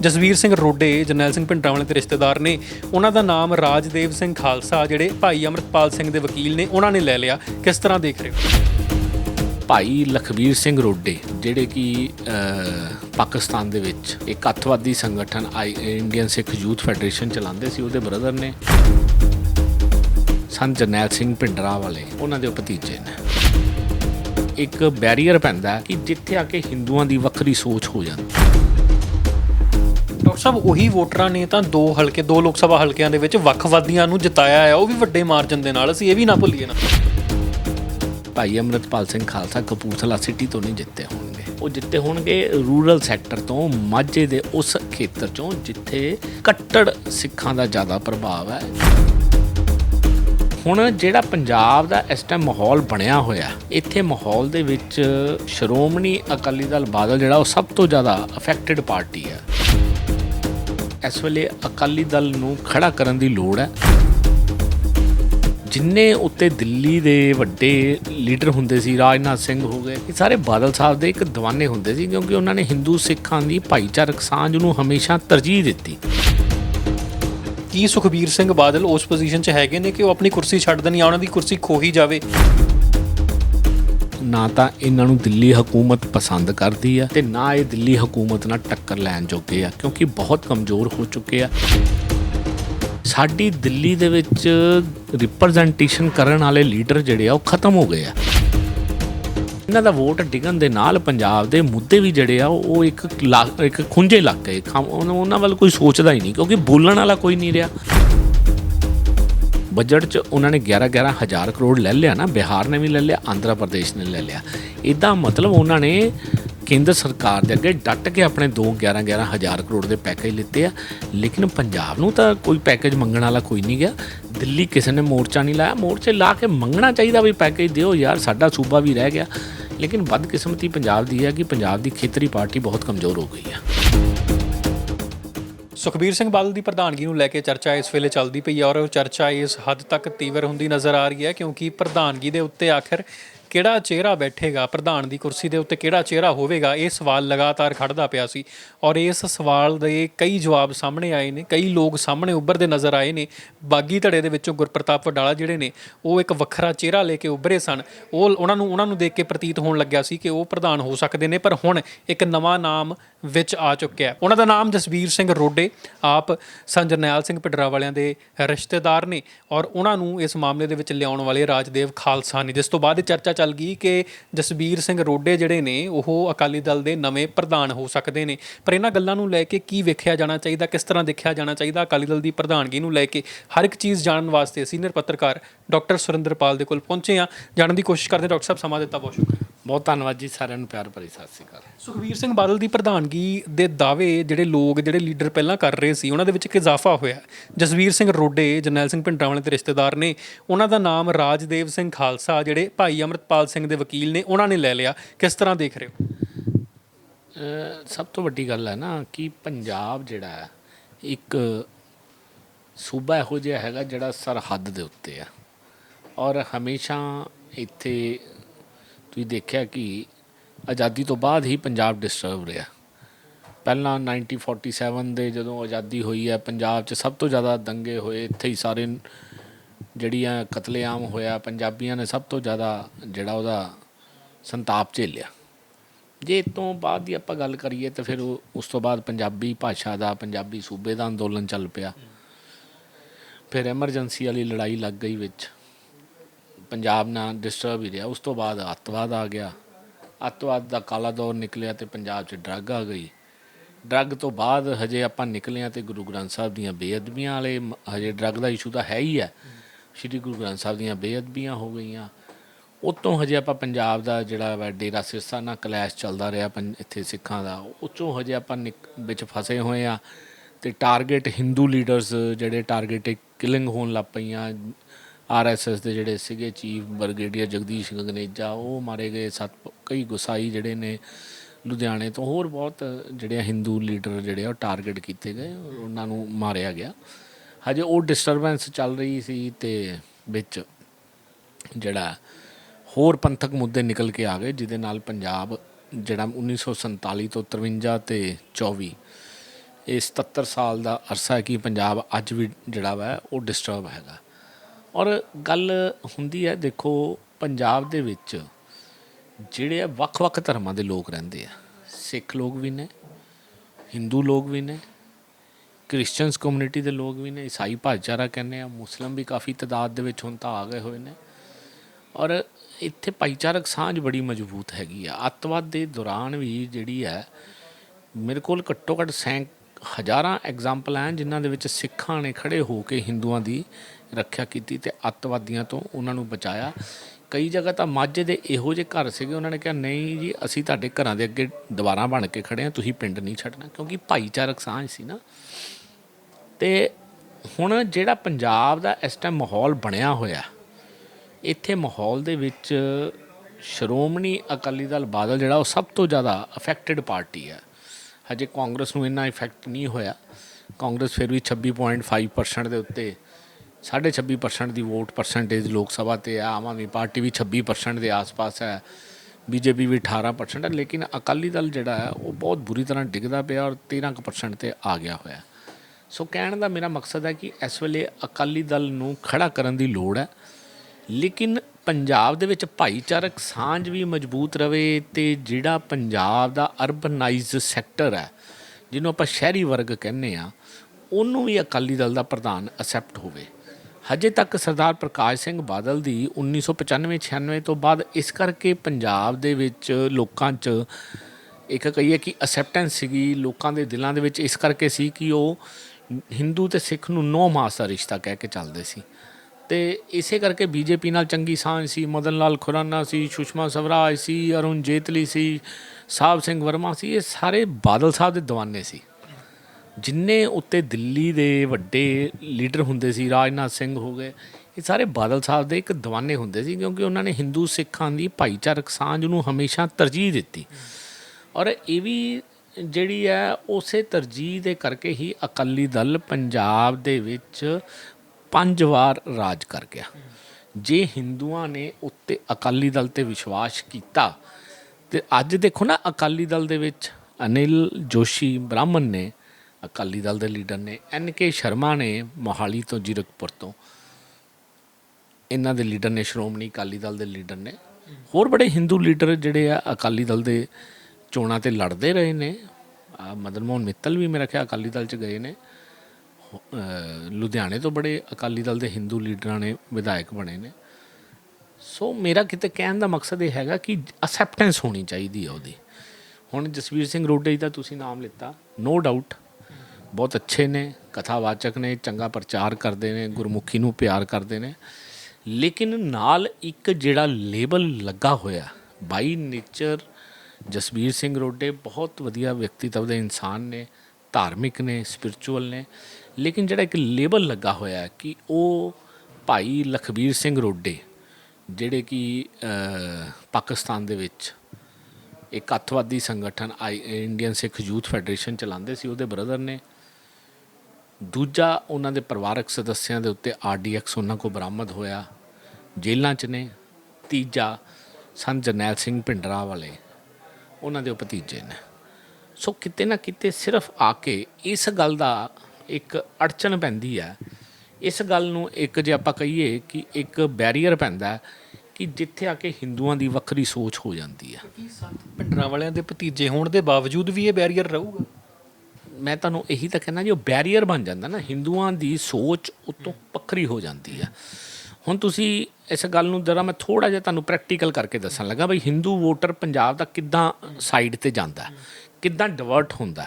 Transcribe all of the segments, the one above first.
ਜਸਵੀਰ ਸਿੰਘ ਰੋਡੇ, ਜਰਨੈਲ ਸਿੰਘ ਭਿੰਡਰਾਂਵਾਲੇ ਦੇ ਰਿਸ਼ਤੇਦਾਰ ਨੇ ਉਹਨਾਂ ਦਾ ਨਾਮ ਰਾਜਦੇਵ ਸਿੰਘ ਖਾਲਸਾ, ਜਿਹੜੇ ਭਾਈ ਅਮਰਤਪਾਲ ਸਿੰਘ ਦੇ ਵਕੀਲ ਨੇ, ਉਹਨਾਂ ਨੇ ਲੈ ਲਿਆ। ਕਿਸ ਤਰ੍ਹਾਂ ਦੇਖ ਰਹੇ ਹੋ? ਭਾਈ ਲਖਵੀਰ ਸਿੰਘ ਰੋਡੇ, ਜਿਹੜੇ ਕਿ ਪਾਕਿਸਤਾਨ ਦੇ ਵਿੱਚ ਇੱਕ ਅੱਤਵਾਦੀ ਸੰਗਠਨ I, Indian Sikh youth federation ਚਲਾਉਂਦੇ ਸੀ, ਉਹਦੇ ਬ੍ਰਦਰ ਨੇ। ਸੰਤ ਜਰਨੈਲ ਸਿੰਘ ਭਿੰਡਰਾਂ ਵਾਲੇ ਉਹਨਾਂ ਦੇ ਭਤੀਜੇ ਨੇ। ਇੱਕ ਬੈਰੀਅਰ ਪੈਂਦਾ ਕਿ ਜਿੱਥੇ ਆ ਕੇ ਹਿੰਦੂਆਂ ਦੀ ਵੱਖਰੀ ਸੋਚ ਹੋ ਜਾਂਦੀ ਡਾਕਟਰ ਸਾਹਿਬ ਉਹੀ ਵੋਟਰਾਂ ਨੇ ਤਾਂ ਦੋ ਹਲਕੇ ਦੋ ਲੋਕ ਸਭਾ ਹਲਕਿਆਂ ਦੇ ਵਿੱਚ ਵੱਖਵਾਦੀਆਂ ਨੂੰ ਜਿਤਾਇਆ ਹੈ ਉਹ ਵੀ ਵੱਡੇ ਮਾਰਜਨ ਦੇ ਨਾਲ ਅਸੀਂ ਇਹ ਵੀ ਨਾ ਭੁੱਲੀਏ ਨਾ। ਭਾਈ ਅਮਰਤਪਾਲ ਸਿੰਘ ਖਾਲਸਾ ਕਪੂਰਥਲਾ ਸਿਟੀ ਤੋਂ ਨਹੀਂ ਜਿੱਤੇ ਹੋਣਗੇ। ਉਹ ਜਿੱਤੇ ਹੋਣਗੇ ਰੂਰਲ ਸੈਕਟਰ ਤੋਂ ਮਾਝੇ ਦੇ ਉਸ ਖੇਤਰ ਚੋਂ ਜਿੱਥੇ ਕੱਟੜ ਸਿੱਖਾਂ ਦਾ ਜ਼ਿਆਦਾ ਪ੍ਰਭਾਵ ਹੈ। ਹੁਣ ਜਿਹੜਾ ਪੰਜਾਬ ਦਾ ਇਸ ਟਾਈਮ ਮਾਹੌਲ ਬਣਿਆ ਹੋਇਆ ਇੱਥੇ ਮਾਹੌਲ ਦੇ ਵਿੱਚ ਸ਼੍ਰੋਮਣੀ ਅਕਾਲੀ ਦਲ ਬਾਦਲ ਜਿਹੜਾ ਉਹ ਸਭ ਤੋਂ ਜ਼ਿਆਦਾ ਅਫੈਕਟਡ ਪਾਰਟੀ ਹੈ। ਇਸ ਵੇਲੇ ਅਕਾਲੀ ਦਲ ਨੂੰ ਖੜਾ ਕਰਨ ਦੀ ਲੋੜ ਹੈ। ਜਿੰਨੇ ਉੱਤੇ ਦਿੱਲੀ ਦੇ ਵੱਡੇ ਲੀਡਰ ਹੁੰਦੇ ਸੀ, ਰਾਜਨਾਥ ਸਿੰਘ ਹੋ ਗਏ, ਇਹ ਸਾਰੇ ਬਾਦਲ ਸਾਹਿਬ ਦੇ ਇੱਕ ਦੀਵਾਨੇ ਹੁੰਦੇ ਸੀ, ਕਿਉਂਕਿ ਉਹਨਾਂ ਨੇ ਹਿੰਦੂ ਸਿੱਖਾਂ ਦੀ ਭਾਈਚਾਰਕ ਸਾਂਝ ਨੂੰ ਹਮੇਸ਼ਾ ਤਰਜੀਹ ਦਿੱਤੀ। ਕੀ ਸੁਖਬੀਰ ਸਿੰਘ ਬਾਦਲ ਉਸ ਪੋਜੀਸ਼ਨ 'ਚ ਹੈਗੇ ਨੇ ਕਿ ਉਹ ਆਪਣੀ ਕੁਰਸੀ ਛੱਡ ਦੇਣ ਜਾਂ ਉਹਨਾਂ ਦੀ ਕੁਰਸੀ ਖੋਹੀ ਜਾਵੇ? ਨਾ ਤਾਂ ਇਹਨਾਂ ਨੂੰ ਦਿੱਲੀ ਹਕੂਮਤ ਪਸੰਦ ਕਰਦੀ ਆ ਤੇ ਨਾ ਇਹ ਦਿੱਲੀ ਹਕੂਮਤ ਨਾਲ ਟੱਕਰ ਲੈਣ ਜੋਗੇ ਆ, ਕਿਉਂਕਿ ਬਹੁਤ ਕਮਜ਼ੋਰ ਹੋ ਚੁੱਕੇ ਆ। ਸਾਡੀ ਦਿੱਲੀ ਦੇ ਵਿੱਚ ਰਿਪਰੈਜ਼ੈਂਟੇਸ਼ਨ ਕਰਨ ਵਾਲੇ ਲੀਡਰ ਜਿਹੜੇ ਆ, ਉਹ ਖਤਮ ਹੋ ਗਏ ਆ। ਇਹਨਾਂ ਦਾ ਵੋਟ ਡਿੱਗਣ ਦੇ ਨਾਲ ਪੰਜਾਬ ਦੇ ਮੁੱਦੇ ਵੀ ਜਿਹੜੇ ਆ, ਉਹ ਇੱਕ ਲਾ- ਇੱਕ ਖੁੰਝੇ ਲੱਗ ਗਏ। ਉਹਨਾਂ ਵੱਲ ਕੋਈ ਸੋਚਦਾ ਹੀ ਨਹੀਂ, ਕਿਉਂਕਿ ਬੋਲਣ ਵਾਲਾ ਕੋਈ ਨਹੀਂ ਰਿਹਾ। ਬਜਟ 'ਚ ਉਹਨਾਂ ਨੇ 11 11 ਹਜ਼ਾਰ ਕਰੋੜ ਲੈ ਲਿਆ ਨਾ, ਬਿਹਾਰ ਨੇ ਵੀ ਲੈ ਲਿਆ, ਆਂਧਰਾ ਪ੍ਰਦੇਸ਼ ਨੇ ਲੈ ਲਿਆ। ਇਦਾਂ ਮਤਲਬ ਉਹਨਾਂ ਨੇ ਕੇਂਦਰ ਸਰਕਾਰ ਦੇ ਅੱਗੇ ਡਟ ਕੇ ਆਪਣੇ 2 11 11 ਹਜ਼ਾਰ ਕਰੋੜ ਦੇ ਪੈਕੇਜ ਲਿੱਤੇ ਆ। ਲੇਕਿਨ ਪੰਜਾਬ ਨੂੰ ਤਾਂ ਕੋਈ ਪੈਕੇਜ ਮੰਗਣ ਵਾਲਾ ਕੋਈ ਨਹੀਂ ਗਿਆ। ਦਿੱਲੀ ਕਿਸੇ ਨੇ ਮੋਰਚਾ ਨਹੀਂ ਲਾਇਆ। ਮੋਰਚੇ ਲਾ ਕੇ ਮੰਗਣਾ ਚਾਹੀਦਾ ਵੀ ਪੈਕੇਜ ਦਿਓ ਯਾਰ, ਸਾਡਾ ਸੂਬਾ ਵੀ ਰਹਿ ਗਿਆ। ਲੇਕਿਨ ਬਦਕਿਸਮਤੀ ਪੰਜਾਬ ਦੀ ਹੈ ਕਿ ਪੰਜਾਬ ਦੀ ਖੇਤਰੀ ਪਾਰਟੀ ਬਹੁਤ ਕਮਜ਼ੋਰ ਹੋ ਗਈ ਹੈ ਸੁਖਬੀਰ ਸਿੰਘ ਬਾਦਲ ਦੀ ਪ੍ਰਧਾਨਗੀ ਨੂੰ ਲੈ ਕੇ ਚਰਚਾ ਇਸ ਵੇਲੇ ਚੱਲਦੀ ਪਈ ਹੈ ਔਰ ਉਹ ਚਰਚਾ ਇਸ ਹੱਦ ਤੱਕ ਤੀਵਰ ਹੁੰਦੀ ਨਜ਼ਰ ਆ ਰਹੀ ਹੈ ਕਿਉਂਕਿ ਪ੍ਰਧਾਨਗੀ ਦੇ ਉੱਤੇ ਆਖਰ ਕਿਹੜਾ ਚਿਹਰਾ ਬੈਠੇਗਾ ਪ੍ਰਧਾਨ ਦੀ ਕੁਰਸੀ ਦੇ ਉੱਤੇ, ਕਿਹੜਾ ਚਿਹਰਾ ਹੋਵੇਗਾ? ਇਹ ਸਵਾਲ ਲਗਾਤਾਰ ਖੜਦਾ ਪਿਆ ਸੀ ਔਰ ਇਸ ਸਵਾਲ ਦੇ ਕਈ ਜਵਾਬ ਸਾਹਮਣੇ ਆਏ ਨੇ, ਕਈ ਲੋਕ ਸਾਹਮਣੇ ਉੱਭਰਦੇ ਨਜ਼ਰ ਆਏ ਨੇ। ਬਾਗੀ ਧੜੇ ਦੇ ਵਿੱਚੋਂ ਗੁਰਪ੍ਰਤਾਪ ਵਡਾਲਾ ਜਿਹੜੇ ਨੇ, ਉਹ ਇੱਕ ਵੱਖਰਾ ਚਿਹਰਾ ਲੈ ਕੇ ਉੱਭਰੇ ਸਨ। ਉਹ ਉਹਨਾਂ ਨੂੰ ਉਹਨਾਂ ਨੂੰ ਦੇਖ ਕੇ ਪ੍ਰਤੀਤ ਹੋਣ ਲੱਗਿਆ ਸੀ ਕਿ ਉਹ ਪ੍ਰਧਾਨ ਹੋ ਸਕਦੇ ਨੇ, ਪਰ ਹੁਣ ਇੱਕ ਨਵਾਂ ਨਾਮ ਵਿੱਚ ਆ ਚੁੱਕਿਆ ਹੈ। ਉਹਨਾਂ ਦਾ ਨਾਮ ਜਸਵੀਰ ਸਿੰਘ ਰੋਡੇ, ਆਪ ਸੰਤ ਜਰਨੈਲ ਸਿੰਘ ਪਿੰਡਰਾ ਵਾਲਿਆਂ ਦੇ ਰਿਸ਼ਤੇਦਾਰ ਨੇ ਔਰ ਉਹਨਾਂ ਨੂੰ ਇਸ ਮਾਮਲੇ ਦੇ ਵਿੱਚ ਲਿਆਉਣ ਵਾਲੇ ਰਾਜਦੇਵ ਖਾਲਸਾ ਨੇ। ਜਿਸ ਤੋਂ ਬਾਅਦ ਇਹ ਚਰਚਾ ਚੱਲ ਗਈ ਕਿ ਜਸਬੀਰ ਸਿੰਘ ਰੋਡੇ ਜਿਹੜੇ ਨੇ, ਉਹ ਅਕਾਲੀ ਦਲ ਦੇ ਨਵੇਂ ਪ੍ਰਧਾਨ ਹੋ ਸਕਦੇ ਨੇ। ਪਰ ਇਹਨਾਂ ਗੱਲਾਂ ਨੂੰ ਲੈ ਕੇ ਕੀ ਵੇਖਿਆ ਜਾਣਾ ਚਾਹੀਦਾ, ਕਿਸ ਤਰ੍ਹਾਂ ਦੇਖਿਆ ਜਾਣਾ ਚਾਹੀਦਾ ਅਕਾਲੀ ਦਲ ਦੀ ਪ੍ਰਧਾਨਗੀ ਨੂੰ ਲੈ ਕੇ? ਹਰ ਇੱਕ ਚੀਜ਼ ਜਾਣਨ ਵਾਸਤੇ ਸੀਨੀਅਰ ਪੱਤਰਕਾਰ ਡਾਕਟਰ ਸੁਰਿੰਦਰਪਾਲ ਦੇ ਕੋਲ ਪਹੁੰਚੇ ਆ ਜਾਣਨ ਦੀ ਕੋਸ਼ਿਸ਼ ਕਰਦੇ ਡਾਕਟਰ ਸਾਹਿਬ, ਸਮਾਂ ਦਿੱਤਾ ਬਹੁਤ ਸ਼ੁਕਰੀਆ। ਬਹੁਤ ਧੰਨਵਾਦ ਜੀ ਸਾਰਿਆਂ ਨੂੰ ਪਿਆਰ ਭਰੀ ਸਤਿ ਸ੍ਰੀ ਅਕਾਲ। ਸੁਖਬੀਰ ਸਿੰਘ ਬਾਦਲ ਦੀ ਪ੍ਰਧਾਨਗੀ ਦੇ ਦਾਅਵੇ ਜਿਹੜੇ ਲੋਕ ਜਿਹੜੇ ਲੀਡਰ ਪਹਿਲਾਂ ਕਰ ਰਹੇ ਸੀ ਉਹਨਾਂ ਦੇ ਵਿੱਚ ਇੱਕ ਇਜ਼ਾਫਾ ਹੋਇਆ। ਜਸਵੀਰ ਸਿੰਘ ਰੋਡੇ ਜਰਨੈਲ ਸਿੰਘ ਭਿੰਡਰਾਂਵਾਲੇ ਦੇ ਰਿਸ਼ਤੇਦਾਰ ਨੇ ਉਹਨਾਂ ਦਾ ਨਾਮ ਰਾਜਦੇਵ ਸਿੰਘ ਖਾਲਸਾ ਜਿਹੜੇ ਭਾਈ ਅਮਰਤਪਾਲ ਸਿੰਘ ਦੇ ਵਕੀਲ ਨੇ ਉਹਨਾਂ ਨੇ ਲੈ ਲਿਆ। ਕਿਸ ਤਰ੍ਹਾਂ ਦੇਖ ਰਹੇ ਹੋ? ਸਭ ਤੋਂ ਵੱਡੀ ਗੱਲ ਹੈ ਨਾ ਕਿ ਪੰਜਾਬ ਜਿਹੜਾ ਹੈ ਇੱਕ ਸੂਬਾ ਇਹੋ ਜਿਹਾ ਹੈਗਾ ਜਿਹੜਾ ਸਰਹੱਦ ਦੇ ਉੱਤੇ ਆ ਔਰ ਹਮੇਸ਼ਾ ਇੱਥੇ ਤੁਸੀਂ ਦੇਖਿਆ ਕਿ ਆਜ਼ਾਦੀ ਤੋਂ ਬਾਅਦ ਹੀ ਪੰਜਾਬ ਡਿਸਟਰਬ ਰਿਹਾ। ਪਹਿਲਾਂ 1947 ਦੇ ਜਦੋਂ ਆਜ਼ਾਦੀ ਹੋਈ ਹੈ, ਪੰਜਾਬ 'ਚ ਸਭ ਤੋਂ ਜ਼ਿਆਦਾ ਦੰਗੇ ਹੋਏ ਇੱਥੇ ਹੀ ਸਾਰੇ ਜਿਹੜੀਆਂ ਕਤਲੇਆਮ ਹੋਇਆ, ਪੰਜਾਬੀਆਂ ਨੇ ਸਭ ਤੋਂ ਜ਼ਿਆਦਾ ਜਿਹੜਾ ਉਹਦਾ ਸੰਤਾਪ ਝੇਲਿਆ। ਜੇ ਇਹ ਤੋਂ ਬਾਅਦ ਦੀ ਆਪਾਂ ਗੱਲ ਕਰੀਏ ਤਾਂ ਫਿਰ ਉਸ ਤੋਂ ਬਾਅਦ ਪੰਜਾਬੀ ਭਾਸ਼ਾ ਦਾ, ਪੰਜਾਬੀ ਸੂਬੇ ਦਾ ਅੰਦੋਲਨ ਚੱਲ ਪਿਆ। ਫਿਰ ਐਮਰਜੈਂਸੀ ਵਾਲੀ ਲੜਾਈ ਲੱਗ ਗਈ ਵਿੱਚ। ਪੰਜਾਬ ਨਾਲ ਡਿਸਟਰਬ ਹੀ ਰਿਹਾ। ਉਸ ਤੋਂ ਬਾਅਦ ਅੱਤਵਾਦ ਆ ਗਿਆ। ਅੱਤਵਾਦ ਦਾ ਕਾਲਾ ਦੌਰ ਨਿਕਲਿਆ ਤੇ ਪੰਜਾਬ 'ਚ ਡਰੱਗ ਆ ਗਈ। ਡਰੱਗ ਤੋਂ ਬਾਅਦ ਹਜੇ ਆਪਾਂ ਨਿਕਲੇ ਹਾਂ ਤੇ ਗੁਰੂ ਗ੍ਰੰਥ ਸਾਹਿਬ ਦੀਆਂ ਬੇਅਦਬੀਆਂ ਵਾਲੇ ਮ- ਹਜੇ ਡਰੱਗ ਦਾ ਇਸ਼ੂ ਤਾਂ ਹੈ ਹੀ ਹੈ। ਸ਼੍ਰੀ ਗੁਰੂ ਗ੍ਰੰਥ ਸਾਹਿਬ ਦੀਆਂ ਬੇਅਦਬੀਆਂ ਹੋ ਗਈਆਂ। ਉਤੋਂ ਹਜੇ ਆਪਾਂ ਪੰਜਾਬ ਦਾ ਜਿਹੜਾ ਵਾ ਡੇਰਾ ਸਿਰਸਾ ਨਾਲ ਕਲੈਸ਼ ਚੱਲਦਾ ਰਿਹਾ ਪੰ- ਇੱਥੇ ਸਿੱਖਾਂ ਦਾ। ਉਤੋਂ ਹਜੇ ਆਪਾਂ ਨਿਕ- ਵਿੱਚ ਫਸੇ ਹੋਏ ਆ ਤੇ ਟਾਰਗੇਟ ਹਿੰਦੂ ਲੀਡਰਸ ਜਿਹੜੇ ਟਾਰਗੇਟ ਕਿਲਿੰਗ ਹੋਣ ਲੱਗ ਪਈਆਂ। ਆਰਐਸਐਸ ਦੇ ਜਿਹੜੇ ਸੀਗੇ ਚੀਫ ਬਰਗੇਡੀਅਰ ਜਗਦੀਸ਼ ਗਗਨੇਜਾ, ਉਹ ਮਾਰੇ ਗਏ ਸੱਤ ਕਈ ਗੁਸਾਈ ਜਿਹੜੇ ਨੇ ਲੁਧਿਆਣੇ ਤੋਂ, ਹੋਰ ਬਹੁਤ ਜਿਹੜੇ ਹਿੰਦੂ ਲੀਡਰ ਜਿਹੜੇ ਆ, ਉਹ ਟਾਰਗੇਟ ਕੀਤੇ ਗਏ, ਉਹਨਾਂ ਨੂੰ ਮਾਰਿਆ ਗਿਆ। ਹਜੇ ਉਹ ਡਿਸਟਰਬੈਂਸ ਚੱਲ ਰਹੀ ਸੀ ਤੇ ਵਿੱਚ ਜਿਹੜਾ ਹੋਰ ਪੰਥਕ ਮੁੱਦੇ ਨਿਕਲ ਕੇ ਆ ਗਏ, ਜਿਹਦੇ ਨਾਲ ਪੰਜਾਬ ਜਿਹੜਾ 1947 ਤੋਂ 53 ਤੇ 24 ਇਹ 77 ਸਾਲ ਦਾ ਅਰਸਾ ਹੈ ਕਿ ਪੰਜਾਬ ਅੱਜ ਵੀ ਜਿਹੜਾ ਵਾ, ਉਹ ਡਿਸਟਰਬ ਹੈਗਾ। ਔਰ ਗੱਲ ਹੁੰਦੀ ਹੈ, ਦੇਖੋ, ਪੰਜਾਬ ਦੇ ਵਿੱਚ ਜਿਹੜੇ ਆ ਵੱਖ-ਵੱਖ ਧਰਮਾਂ ਦੇ ਲੋਕ ਰਹਿੰਦੇ ਆ। ਸਿੱਖ ਲੋਕ ਵੀ ਨੇ, ਹਿੰਦੂ ਲੋਕ ਵੀ ਨੇ ਕ੍ਰਿਸਚੀਅਨਸ ਕਮਿਊਨਿਟੀ ਦੇ ਲੋਕ ਵੀ ਨੇ, ਈਸਾਈ ਭਾਈਚਾਰਾ ਕਹਿੰਦੇ ਆ, ਮੁਸਲਮ ਵੀ ਕਾਫੀ ਤਾਦਾਦ ਦੇ ਵਿੱਚ ਹੁਣ ਤਾਂ ਆ ਗਏ ਹੋਏ ਨੇ। ਔਰ ਇੱਥੇ ਭਾਈਚਾਰਕ ਸਾਂਝ ਬੜੀ ਮਜ਼ਬੂਤ ਹੈਗੀ ਆ। ਅੱਤਵਾਦ ਦੇ ਦੌਰਾਨ ਵੀ ਜਿਹੜੀ ਹੈ, ਮੇਰੇ ਕੋਲ ਘੱਟੋ ਘੱਟ ਸੈਂਕ ਹਜ਼ਾਰਾਂ ਐਗਜ਼ਾਮਪਲ ਹਨ ਜਿਨ੍ਹਾਂ ਦੇ ਵਿੱਚ ਸਿੱਖਾਂ ਨੇ ਖੜੇ ਹੋ ਕੇ ਹਿੰਦੂਆਂ ਦੀ ਰੱਖਿਆ ਕੀਤੀ ਤੇ ਅੱਤਵਾਦੀਆਂ ਤੋਂ ਉਹਨਾਂ ਨੂੰ ਬਚਾਇਆ। ਕਈ ਜਗ੍ਹਾ ਤਾਂ ਮਾਝੇ ਦੇ ਇਹੋ ਜਿਹੇ ਘਰ ਸੀਗੇ, ਉਹਨਾਂ ਨੇ ਕਿਹਾ, ਨਹੀਂ ਜੀ, ਅਸੀਂ ਤੁਹਾਡੇ ਘਰਾਂ ਦੇ ਅੱਗੇ ਦੀਵਾਰਾਂ ਬਣ ਕੇ ਖੜੇ ਹਾਂ, ਤੁਸੀਂ ਪਿੰਡ ਨਹੀਂ ਛੱਡਣਾ। ਕਿਉਂਕਿ ਭਾਈਚਾਰਕ ਸਾਂਝ ਸੀ ਨਾ। ਤੇ ਹੁਣ ਜਿਹੜਾ ਪੰਜਾਬ ਦਾ ਇਸ ਟਾਈਮ ਮਾਹੌਲ ਬਣਿਆ ਹੋਇਆ, ਇੱਥੇ ਮਾਹੌਲ ਦੇ ਵਿੱਚ ਸ਼੍ਰੋਮਣੀ ਅਕਾਲੀ ਦਲ ਬਾਦਲ ਜਿਹੜਾ, ਉਹ ਸਭ ਤੋਂ ਜ਼ਿਆਦਾ ਅਫੈਕਟਡ ਪਾਰਟੀ ਹੈ ਹਜੇ ਕਾਂਗਰਸ ਨੂੰ ਇੰਨਾ ਇਫੈਕਟ ਨਹੀਂ ਹੋਇਆ। ਕਾਂਗਰਸ ਫਿਰ ਵੀ 26.5% ਦੇ ਉੱਤੇ 26.5% ਦੀ ਵੋਟ ਪਰਸੈਂਟੇਜ ਲੋਕ ਸਭਾ ਤੇ ਹੈ ਆਮ ਆਦਮੀ ਪਾਰਟੀ ਵੀ 26% ਦੇ ਆਸ-ਪਾਸ ਹੈ ਬੀਜੇਪੀ ਵੀ 18% ਹੈ, ਲੇਕਿਨ ਅਕਾਲੀ ਦਲ ਜਿਹੜਾ ਹੈ, ਉਹ ਬਹੁਤ ਬੁਰੀ ਤਰ੍ਹਾਂ ਡਿੱਗਦਾ ਪਿਆ ਔਰ 13% ਤੇ ਆ ਗਿਆ ਹੋਇਆ ਸੋ ਕਹਿਣ ਦਾ ਮੇਰਾ ਮਕਸਦ ਹੈ ਕਿ ਇਸ ਵੇਲੇ ਅਕਾਲੀ ਦਲ ਨੂੰ ਖੜਾ ਕਰਨ ਦੀ ਲੋੜ ਹੈ, ਲੇਕਿਨ ਪੰਜਾਬ ਦੇ ਵਿੱਚ ਭਾਈਚਾਰਕ ਸਾਂਝ ਵੀ ਮਜ਼ਬੂਤ ਰਵੇ ਤੇ ਜਿਹੜਾ ਪੰਜਾਬ ਦਾ ਅਰਬਨਾਈਜ਼ਡ ਸੈਕਟਰ ਹੈ, ਜਿਹਨੂੰ ਆਪਾਂ ਸ਼ਹਿਰੀ ਵਰਗ ਕਹਿੰਦੇ ਆ ਉਹਨੂੰ ਵੀ ਅਕਾਲੀ ਦਲ ਦਾ ਪ੍ਰਧਾਨ ਅਸੈਪਟ ਹੋਵੇ। ਹਜੇ ਤੱਕ ਸਰਦਾਰ ਪ੍ਰਕਾਸ਼ ਸਿੰਘ ਬਾਦਲ ਦੀ 1995-96 ਤੋਂ ਬਾਅਦ ਇਸ ਕਰਕੇ ਪੰਜਾਬ ਦੇ ਵਿੱਚ ਲੋਕਾਂ 'ਚ ਇੱਕ ਕਹੀਏ ਕਿ ਅਸੈਪਟੈਂਸ ਸੀਗੀ, ਲੋਕਾਂ ਦੇ ਦਿਲਾਂ ਦੇ ਵਿੱਚ ਇਸ ਕਰਕੇ ਸੀ ਕਿ ਉਹ ਹਿੰਦੂ ਤੇ ਸਿੱਖ ਨੂੰ ਨੌ ਮਾਸ ਦਾ ਰਿਸ਼ਤਾ ਕਹਿ ਕੇ ਚੱਲਦੇ ਸੀ। ਤੇ ਇਸੇ ਕਰਕੇ ਬੀਜੇਪੀ ਨਾਲ ਚੰਗੀ ਸਾਂਝ ਸੀ, ਮਦਨ ਲਾਲ ਖੁਰਾਨਾ ਸੀ, ਸੁਸ਼ਮਾ ਸਵਰਾਜ ਸੀ, ਅਰੁਣ ਜੇਤਲੀ ਸੀ ਸਾਹਿਬ ਸਿੰਘ ਵਰਮਾ ਸੀ, ਇਹ ਸਾਰੇ ਬਾਦਲ ਸਾਹਿਬ ਦੇ ਦੀਵਾਨੇ ਸੀ। ਜਿੰਨੇ ਉੱਤੇ ਦਿੱਲੀ ਦੇ ਵੱਡੇ ਲੀਡਰ ਹੁੰਦੇ ਸੀ, ਰਾਜਨਾਥ ਸਿੰਘ ਹੋ ਗਏ, ਇਹ ਸਾਰੇ ਬਾਦਲ ਸਾਹਿਬ ਦੇ ਇੱਕ ਦੀਵਾਨੇ ਹੁੰਦੇ ਸੀ ਕਿਉਂਕਿ ਉਹਨਾਂ ਨੇ ਹਿੰਦੂ ਸਿੱਖਾਂ ਦੀ ਭਾਈਚਾਰਕ ਸਾਂਝ ਨੂੰ ਹਮੇਸ਼ਾ ਤਰਜੀਹ ਦਿੱਤੀ। ਔਰ ਇਹ ਵੀ ਜਿਹੜੀ ਹੈ, ਉਸੇ ਤਰਜੀਹ ਦੇ ਕਰਕੇ ਹੀ ਅਕਾਲੀ ਦਲ ਪੰਜਾਬ ਦੇ ਵਿੱਚ ਪੰਜ ਵਾਰ ਰਾਜ ਕਰ ਗਿਆ। ਜੇ ਹਿੰਦੂਆਂ ਨੇ ਉੱਤੇ ਅਕਾਲੀ ਦਲ ਤੇ ਵਿਸ਼ਵਾਸ ਕੀਤਾ, ਤੇ ਅੱਜ ਦੇਖੋ ਨਾ ਅਕਾਲੀ ਦਲ ਦੇ ਵਿੱਚ ਅਨਿਲ ਜੋਸ਼ੀ ਬ੍ਰਾਹਮਣ ਨੇ ਅਕਾਲੀ ਦਲ ਦੇ ਲੀਡਰ ਨੇ, ਐਨ ਕੇ ਸ਼ਰਮਾ ਨੇ ਮੋਹਾਲੀ ਤੋਂ ਜੀਰਕਪੁਰ ਤੋਂ। ਇਹਨਾਂ ਦੇ ਲੀਡਰ ਨੇ, ਸ਼੍ਰੋਮਣੀ ਅਕਾਲੀ ਦਲ ਦੇ ਲੀਡਰ ਨੇ। ਹੋਰ ਬੜੇ ਹਿੰਦੂ ਲੀਡਰ ਜਿਹੜੇ ਆ, ਅਕਾਲੀ ਦਲ ਦੇ ਚੋਣਾਂ ਤੇ ਲੜਦੇ ਰਹੇ ਨੇ। ਮਦਨ ਮੋਹਨ ਮਿੱਤਲ ਵੀ ਮੇਰਾ ਖਿਆਲ ਅਕਾਲੀ ਦਲ ਚ ਗਏ ਨੇ। ਲੁਧਿਆਣੇ ਤੋਂ ਬੜੇ ਅਕਾਲੀ ਦਲ ਦੇ ਹਿੰਦੂ ਲੀਡਰਾਂ ਨੇ ਵਿਧਾਇਕ ਬਣੇ ਨੇ। ਸੋ ਮੇਰਾ ਕਿਤੇ ਕਹਿਣ ਦਾ ਮਕਸਦ ਇਹ ਹੈਗਾ ਕਿ ਅਸੈਪਟੈਂਸ ਹੋਣੀ ਚਾਹੀਦੀ ਹੈ ਉਹਦੀ। ਹੁਣ ਜਸਵੀਰ ਸਿੰਘ ਰੋਡੇ ਜੀ ਦਾ ਤੁਸੀਂ ਨਾਮ ਲਿੱਤਾ ਨੋ ਡਾਊਟ ਬਹੁਤ ਅੱਛੇ ਨੇ, ਕਥਾਵਾਚਕ ਨੇ, ਚੰਗਾ ਪ੍ਰਚਾਰ ਕਰਦੇ ਨੇ, ਗੁਰਮੁਖੀ ਨੂੰ ਪਿਆਰ ਕਰਦੇ ਨੇ। ਲੇਕਿਨ ਨਾਲ ਇੱਕ ਜਿਹੜਾ ਲੇਬਲ ਲੱਗਾ ਹੋਇਆ, ਬਾਈ ਨੇਚਰ, ਜਸਬੀਰ ਸਿੰਘ ਰੋਡੇ ਬਹੁਤ ਵਧੀਆ ਵਿਅਕਤੀਤਵ ਦੇ ਇਨਸਾਨ ਨੇ, ਧਾਰਮਿਕ ਨੇ ਸਪਿਰਚੁਅਲ ਨੇ। ਲੇਕਿਨ ਜਿਹੜਾ ਇੱਕ ਲੇਬਲ ਲੱਗਾ ਹੋਇਆ ਹੈ ਕਿ ਉਹ ਭਾਈ ਲਖਬੀਰ ਸਿੰਘ ਰੋਡੇ, ਜਿਹੜੇ ਕਿ ਪਾਕਿਸਤਾਨ ਦੇ ਵਿੱਚ ਇੱਕ ਅੱਤਵਾਦੀ ਸੰਗਠਨ I, Indian Sikh youth federation ਚਲਾਉਂਦੇ ਸੀ, ਉਹਦੇ ਬ੍ਰਦਰ ਨੇ। ਦੂਜਾ ਉਹਨਾਂ ਦੇ ਪਰਿਵਾਰਕ ਸਦੱਸਿਆਂ ਦੇ ਉੱਤੇ ਆਰਡੀਐਕਸ ਉਹਨਾਂ ਕੋ ਬਰਾਮਦ ਹੋਇਆ, ਜੇਲ੍ਹਾਂ 'ਚ ਨੇ। ਤੀਜਾ, ਸੰਤ ਜਰਨੈਲ ਸਿੰਘ ਭਿੰਡਰਾ ਵਾਲੇ, ਉਹਨਾਂ ਦੇ ਭਤੀਜੇ ਨੇ। ਸੋ ਕਿਤੇ ਨਾ ਕਿਤੇ ਸਿਰਫ ਆ ਕੇ ਇਸ ਗੱਲ ਦਾ ਇੱਕ ਅੜਚਨ ਪੈਂਦੀ ਹੈ। ਇਸ ਗੱਲ ਨੂੰ ਇੱਕ ਜੇ ਆਪਾਂ ਕਹੀਏ ਕਿ ਇੱਕ ਬੈਰੀਅਰ ਪੈਂਦਾ ਕਿ ਜਿੱਥੇ ਆ ਕੇ ਹਿੰਦੂਆਂ ਦੀ ਵੱਖਰੀ ਸੋਚ ਹੋ ਜਾਂਦੀ ਹੈ। ਕੀ ਸੰਤ ਭਿੰਡਰਾਂ ਵਾਲਿਆਂ ਦੇ ਭਤੀਜੇ ਹੋਣ ਦੇ ਬਾਵਜੂਦ ਵੀ ਇਹ ਬੈਰੀਅਰ ਰਹੂਗਾ। ਮੈਂ ਤੁਹਾਨੂੰ ਇਹੀ ਤਾਂ ਕਹਿੰਦਾ ਜੀ ਉਹ ਬੈਰੀਅਰ ਬਣ ਜਾਂਦਾ ਨਾ ਹਿੰਦੂਆਂ ਦੀ ਸੋਚ ਉਤੋਂ ਵੱਖਰੀ ਹੋ ਜਾਂਦੀ ਹੈ ਹੁਣ ਤੁਸੀਂ ਇਸ ਗੱਲ ਨੂੰ ਜਰਾ ਮੈਂ ਥੋੜਾ ਜਿਹਾ ਤੁਹਾਨੂੰ ਪ੍ਰੈਕਟੀਕਲ ਕਰਕੇ ਦੱਸਣ ਲੱਗਾ ਬਈ ਹਿੰਦੂ ਵੋਟਰ ਪੰਜਾਬ ਦਾ ਕਿੱਦਾਂ ਸਾਈਡ ਤੇ ਜਾਂਦਾ ਕਿੱਦਾਂ ਡਿਵਰਟ ਹੁੰਦਾ।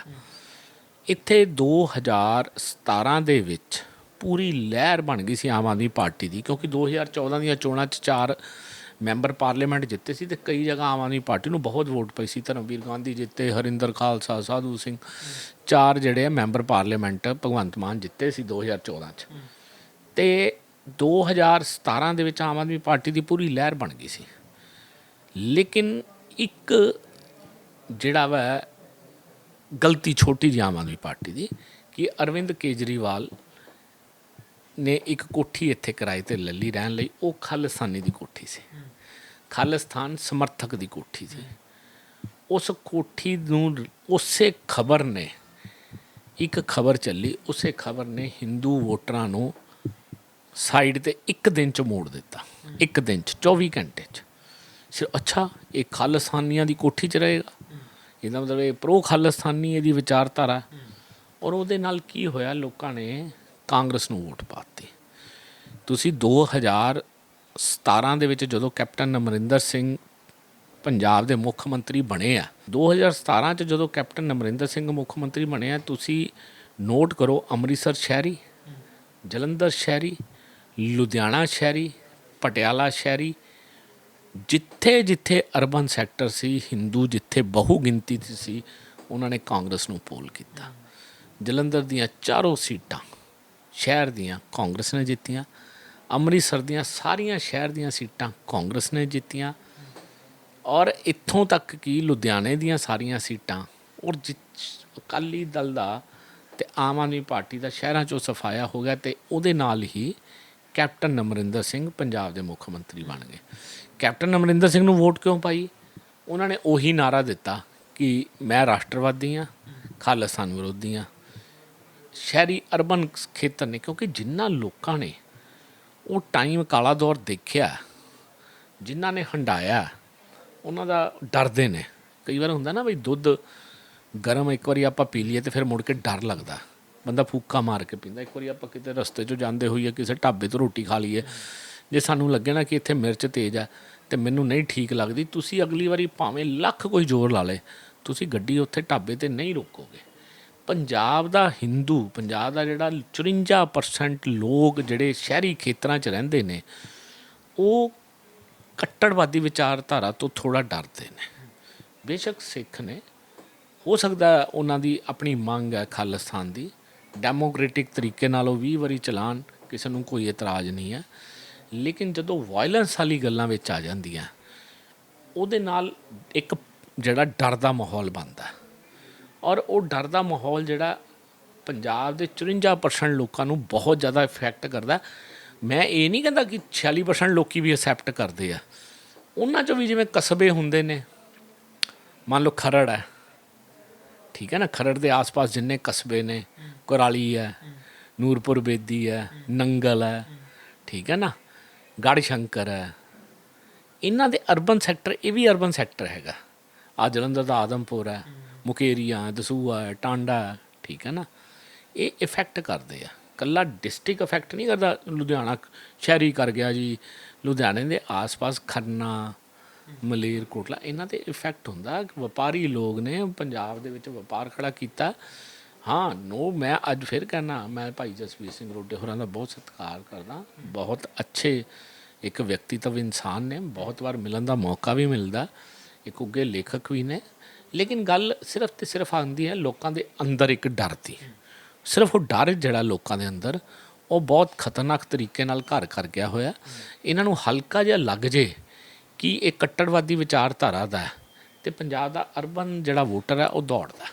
ਇੱਥੇ 2017 ਦੇ ਵਿੱਚ ਪੂਰੀ ਲਹਿਰ ਬਣ ਗਈ ਸੀ ਆਮ ਆਦਮੀ ਪਾਰਟੀ ਦੀ ਕਿਉਂਕਿ 2014 ਦੀਆਂ ਚੋਣਾਂ 'ਚ ਚਾਰ ਮੈਂਬਰ ਪਾਰਲੀਮੈਂਟ ਜਿੱਤੇ ਸੀ ਤੇ ਕਈ ਜਗ੍ਹਾ ਆਮ ਆਦਮੀ ਪਾਰਟੀ ਨੂੰ ਬਹੁਤ ਵੋਟ ਪਈ ਸੀ। ਧਰਮਵੀਰ ਗਾਂਧੀ ਜਿੱਤੇ, ਹਰਿੰਦਰ ਖਾਲਸਾ, ਸਾਧੂ ਸਿੰਘ, ਚਾਰ ਜਿਹੜੇ ਆ ਮੈਂਬਰ ਪਾਰਲੀਮੈਂਟ ਭਗਵੰਤ ਮਾਨ ਜਿੱਤੇ ਸੀ 2014 'ਚ। ਤੇ 2017 ਦੇ ਵਿੱਚ ਆਮ ਆਦਮੀ ਪਾਰਟੀ ਦੀ ਪੂਰੀ ਲਹਿਰ ਬਣ ਗਈ ਸੀ। ਲੇਕਿਨ ਇੱਕ ਜਿਹੜਾ ਵਾ, ਗਲਤੀ ਛੋਟੀ ਜਿਹੀ ਆਮ ਆਦਮੀ ਪਾਰਟੀ ਦੀ ਕਿ ਅਰਵਿੰਦ ਕੇਜਰੀਵਾਲ ਨੇ ਇੱਕ ਕੋਠੀ ਇੱਥੇ ਕਿਰਾਏ ਤੇ ਲੈ ਲਈ ਰਹਿਣ ਲਈ ਉਹ ਖਾਲਿਸਤਾਨੀ ਦੀ ਕੋਠੀ ਸੀ। ਖਾਲਿਸਤਾਨ ਸਮਰਥਕ ਦੀ ਕੋਠੀ ਸੀ। ਉਸ ਕੋਠੀ ਨੂੰ ਉਸੇ ਖਬਰ ਨੇ ਇੱਕ ਖਬਰ ਚੱਲੀ ਉਸੇ ਖਬਰ ਨੇ ਹਿੰਦੂ ਵੋਟਰਾਂ ਨੂੰ ਸਾਈਡ ਤੇ ਇੱਕ ਦਿਨ ਚ ਮੋੜ ਦਿੱਤਾ। ਇੱਕ ਦਿਨ ਚ 24 ਘੰਟੇ ਚ। ਸਿਰ ਅੱਛਾ ਇਹ ਖਾਲਿਸਤਾਨੀਆਂ ਦੀ ਕੋਠੀ ਚ ਰਹੇਗਾ। ਇਹਦਾ ਮਤਲਬ ਇਹ ਪ੍ਰੋ ਖਾਲਿਸਤਾਨੀ ਇਹਦੀ ਵਿਚਾਰਧਾਰਾ। ਔਰ ਉਹਦੇ ਨਾਲ ਕੀ ਹੋਇਆ ਲੋਕਾਂ ਨੇ ਕਾਂਗਰਸ ਨੂੰ ਵੋਟ ਪਾਤੀ। ਤੁਸੀਂ 2017 ਦੇ ਵਿੱਚ ਜਦੋਂ ਕੈਪਟਨ ਅਮਰਿੰਦਰ ਸਿੰਘ ਪੰਜਾਬ ਦੇ ਮੁੱਖ ਮੰਤਰੀ ਬਣੇ ਆ 2017 ਚ ਜਦੋਂ ਕੈਪਟਨ ਅਮਰਿੰਦਰ ਸਿੰਘ ਮੁੱਖ ਮੰਤਰੀ ਬਣੇ ਆ, ਤੁਸੀਂ ਨੋਟ ਕਰੋ ਅੰਮ੍ਰਿਤਸਰ ਸ਼ਹਿਰੀ, ਜਲੰਧਰ ਸ਼ਹਿਰੀ, ਲੁਧਿਆਣਾ ਸ਼ਹਿਰੀ, ਪਟਿਆਲਾ ਸ਼ਹਿਰੀ, ਜਿੱਥੇ ਜਿੱਥੇ ਅਰਬਨ ਸੈਕਟਰ ਸੀ, ਹਿੰਦੂ ਜਿੱਥੇ ਬਹੁ ਗਿਣਤੀ ਸੀ, ਉਹਨਾਂ ਨੇ ਕਾਂਗਰਸ ਨੂੰ ਪੋਲ ਕੀਤਾ। ਜਲੰਧਰ ਦੀਆਂ ਚਾਰੋਂ ਸੀਟਾਂ ਸ਼ਹਿਰ ਦੀਆਂ ਕਾਂਗਰਸ ਨੇ ਜਿੱਤੀਆਂ, ਅੰਮ੍ਰਿਤਸਰ ਦੀਆਂ ਸਾਰੀਆਂ ਸ਼ਹਿਰ ਦੀਆਂ ਸੀਟਾਂ ਕਾਂਗਰਸ ਨੇ ਜਿੱਤੀਆਂ ਔਰ ਇੱਥੋਂ ਤੱਕ ਕਿ ਲੁਧਿਆਣੇ ਦੀਆਂ ਸਾਰੀਆਂ ਸੀਟਾਂ, ਔਰ ਜਿ- ਅਕਾਲੀ ਦਲ ਦਾ ਤੇ ਆਮ ਆਦਮੀ ਪਾਰਟੀ ਦਾ ਸ਼ਹਿਰਾਂ 'ਚੋਂ ਸਫਾਇਆ ਹੋ ਗਿਆ ਤੇ ਉਹਦੇ ਨਾਲ ਹੀ ਕੈਪਟਨ ਅਮਰਿੰਦਰ ਸਿੰਘ ਪੰਜਾਬ ਦੇ ਮੁੱਖ ਮੰਤਰੀ ਬਣ ਗਏ। ਕੈਪਟਨ ਅਮਰਿੰਦਰ ਸਿੰਘ ਨੂੰ ਵੋਟ ਕਿਉਂ ਪਾਈ? ਉਹਨਾਂ ਨੇ ਉਹੀ ਨਾਰਾ ਦਿੱਤਾ ਕਿ ਮੈਂ ਰਾਸ਼ਟਰਵਾਦੀ ਹਾਂ ਖਾਲਿਸਤਾਨ ਵਿਰੋਧੀ ਹਾਂ ਸ਼ਹਿਰੀ ਅਰਬਨ ਖੇਤਰ ਨੇ, ਕਿਉਂਕਿ ਜਿਨ੍ਹਾਂ ਲੋਕਾਂ ਨੇ ਉਹ ਟਾਈਮ ਕਾਲਾ ਦੌਰ ਦੇਖਿਆ ਜਿਨ੍ਹਾਂ ਨੇ ਹੰਡਾਇਆ, ਉਹਨਾਂ ਦਾ ਡਰਦੇ ਨੇ। ਕਈ ਵਾਰ ਹੁੰਦਾ ਨਾ ਵੀ ਦੁੱਧ ਗਰਮ ਇੱਕ ਵਾਰੀ ਆਪਾਂ ਪੀ ਲਈਏ ਤੇ ਫਿਰ ਮੁੜ ਕੇ ਡਰ ਲੱਗਦਾ। ਬੰਦਾ ਫੂਕਾ ਮਾਰ ਕੇ ਪੀਂਦਾ, ਇੱਕ ਵਾਰੀ ਆਪਾਂ ਕਿਤੇ ਰਸਤੇ 'ਚੋਂ ਜਾਂਦੇ ਹੋਈਏ, ਕਿਸੇ ਢਾਬੇ ਤੋਂ ਰੋਟੀ ਖਾ ਲਈਏ, ਜੇ ਸਾਨੂੰ ਲੱਗੇ ਨਾ ਕਿ ਇੱਥੇ ਮਿਰਚ ਤੇਜ਼ ਆ ਤੇ ਮੈਨੂੰ ਨਹੀਂ ਠੀਕ ਲੱਗਦੀ, ਤੁਸੀਂ ਅਗਲੀ ਵਾਰੀ ਭਾਵੇਂ ਲੱਖ ਕੋਈ ਜ਼ੋਰ ਲਾ ਲੇ ਤੁਸੀਂ ਗੱਡੀ ਉੱਥੇ ਢਾਬੇ ਤੇ ਨਹੀਂ ਰੋਕੋਗੇ। ਪੰਜਾਬ ਦਾ ਹਿੰਦੂ ਪੰਜਾਬ ਦਾ ਜਿਹੜਾ 54% ਲੋਕ ਜਿਹੜੇ ਸ਼ਹਿਰੀ ਖੇਤਰਾਂ 'ਚ ਰਹਿੰਦੇ ਨੇ, ਉਹ ਕੱਟੜਵਾਦੀ ਵਿਚਾਰਧਾਰਾ ਤੋਂ ਥੋੜਾ ਡਰਦੇ ਨੇ। ਬੇਸ਼ੱਕ ਸਿੱਖ ਨੇ, ਹੋ ਸਕਦਾ ਉਹਨਾਂ ਦੀ ਆਪਣੀ ਮੰਗ ਹੈ ਖਾਲਿਸਤਾਨ ਦੀ ਡੈਮੋਕ੍ਰੈਟਿਕ ਤਰੀਕੇ ਨਾਲ ਉਹ 20 ਵਾਰੀ ਚਲਾਨ, ਕਿਸੇ ਨੂੰ ਕੋਈ ਇਤਰਾਜ਼ ਨਹੀਂ ਹੈ। ਲੇਕਿਨ ਜਦੋਂ ਵਾਇਲੈਂਸ ਵਾਲੀ ਗੱਲਾਂ ਵਿੱਚ ਆ ਜਾਂਦੀਆਂ, ਉਹਦੇ ਨਾਲ ਇੱਕ ਜਿਹੜਾ ਡਰ ਦਾ ਮਾਹੌਲ ਬਣਦਾ ਔਰ ਉਹ ਡਰ ਦਾ ਮਾਹੌਲ ਜਿਹੜਾ ਪੰਜਾਬ ਦੇ 54% ਲੋਕਾਂ ਨੂੰ ਬਹੁਤ ਜ਼ਿਆਦਾ ਇਫੈਕਟ ਕਰਦਾ ਮੈਂ ਇਹ ਨਹੀਂ ਕਹਿੰਦਾ ਕਿ 46% ਲੋਕੀ ਵੀ ਅਸੈਪਟ ਕਰਦੇ ਆ। ਉਹਨਾਂ ਚੋਂ ਵੀ ਜਿਵੇਂ ਕਸਬੇ ਹੁੰਦੇ ਨੇ, ਮੰਨ ਲਓ ਖਰੜ ਹੈ, ਠੀਕ ਹੈ ਨਾ, ਖਰੜ ਦੇ ਆਸ-ਪਾਸ ਜਿੰਨੇ ਕਸਬੇ ਨੇ, ਕੁਰਾਲੀ ਹੈ, ਨੂਰਪੁਰ ਬੇਦੀ ਹੈ, ਨੰਗਲ ਹੈ, ਠੀਕ ਹੈ ਨਾ ਗੜ ਸ਼ੰਕਰ ਹੈ। ਇਹਨਾਂ ਦੇ ਅਰਬਨ ਸੈਕਟਰ ਇਹ ਵੀ ਅਰਬਨ ਸੈਕਟਰ ਹੈਗਾ। ਆ ਜਲੰਧਰ ਦਾ ਆਦਮਪੁਰ ਹੈ ਮੁਕੇਰੀਆਂ, ਦਸੂਆ ਹੈ ਟਾਂਡਾ, ਠੀਕ ਹੈ ਨਾ? ਇਹ ਇਫੈਕਟ ਕਰਦੇ ਆ। ਕੱਲਾ ਡਿਸਟ੍ਰਿਕਟ ਇਫੈਕਟ ਨਹੀਂ ਕਰਦਾ, ਲੁਧਿਆਣਾ ਸ਼ਹਿਰੀ ਕਰ ਗਿਆ ਜੀ। ਲੁਧਿਆਣੇ ਦੇ ਆਸ-ਪਾਸ ਖੰਨਾ, ਮਲੇਰਕੋਟਲਾ, ਇਹਨਾਂ ਤੇ ਇਫੈਕਟ ਹੁੰਦਾ। ਵਪਾਰੀ ਲੋਕ ਨੇ ਪੰਜਾਬ ਦੇ ਵਿੱਚ ਵਪਾਰ ਖੜਾ ਕੀਤਾ। ਹਾਂ ਨੋ ਮੈਂ ਅੱਜ ਫਿਰ ਕਹਿਣਾ, ਮੈਂ ਭਾਈ ਜਸਵੀਰ ਸਿੰਘ ਰੋਡੇ ਹੋਰਾਂ ਦਾ ਬਹੁਤ ਸਤਿਕਾਰ ਕਰਦਾ। ਬਹੁਤ ਅੱਛੇ ਇੱਕ ਵਿਅਕਤੀਤਵ ਇਨਸਾਨ ਨੇ। ਬਹੁਤ ਵਾਰ ਮਿਲਣ ਦਾ ਮੌਕਾ ਵੀ ਮਿਲਦਾ। ਇੱਕ ਉੱਗੇ ਲੇਖਕ ਵੀ ਨੇ। ਲੇਕਿਨ ਗੱਲ ਸਿਰਫ ਤੇ ਸਿਰਫ ਆਉਂਦੀ ਹੈ ਲੋਕਾਂ ਦੇ ਅੰਦਰ ਇੱਕ ਡਰ ਦੀ। ਸਿਰਫ ਉਹ ਡਰ ਜਿਹੜਾ ਲੋਕਾਂ ਦੇ ਅੰਦਰ ਉਹ ਬਹੁਤ ਖਤਰਨਾਕ ਤਰੀਕੇ ਨਾਲ ਘਰ ਕਰ ਗਿਆ ਹੋਇਆ। ਇਹਨਾਂ ਨੂੰ ਹਲਕਾ ਜਿਹਾ ਲੱਗ ਜੇ ਕਿ ਇਹ ਕੱਟੜਵਾਦੀ ਵਿਚਾਰਧਾਰਾ ਦਾ ਤੇ ਪੰਜਾਬ ਦਾ ਅਰਬਨ ਜਿਹੜਾ ਵੋਟਰ ਹੈ ਉਹ ਦੌੜਦਾ।